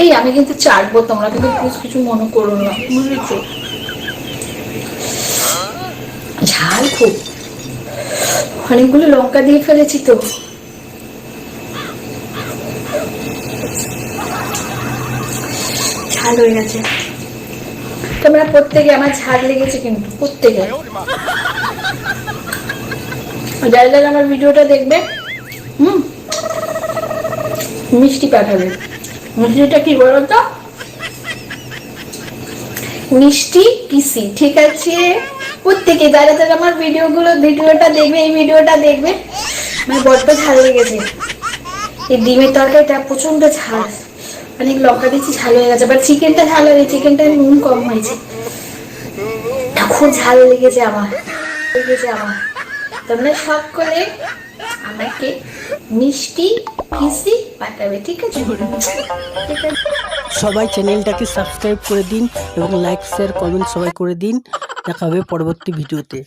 এই, আমি কিন্তু চাটবো, তোমরা কিন্তু প্লিজ কিছু মনে করো না, বুঝেছ? ঝাল খুব। অনেকগুলো লঙ্কা দিয়ে ফেলেছি তো। ঝাল হয়ে গেছে। তোমরা প্রত্যেকে আমার ঝাল লেগেছে কিন্তু, প্রত্যেকে। যারা যারা আমার ভিডিওটা দেখবে, হুম, মিষ্টি পাঠাবে। মিষ্টিটা কি বলো তো? মিষ্টি পিসি ঠিক আছে? প্রত্যেকে যারা যারা আমার ভিডিওগুলো, ভিডিওটা দেখবে, এই ভিডিওটা দেখবে আমার বড্ড ঝাল লেগেছে এই ডিমের তরকারিটা প্রচণ্ড ঝাল। অনেক লঙ্কা দিচ্ছি, ঝাল হয়ে গেছে। বাট চিকেনটা ঝাল হয়নি চিকেনটা নুন কম হয়েছে। খুব ঝাল লেগেছে আমার। লেগেছে আমার। তোমরা সব করে আমাকে মিষ্টি কিসি পাঠাবে, ঠিক আছে? সবাই চ্যানেলটাকে সাবস্ক্রাইব করে দিন এবং লাইক শেয়ার কমেন্ট সবাই করে দিন। দেখা হবে পরবর্তী ভিডিওতে।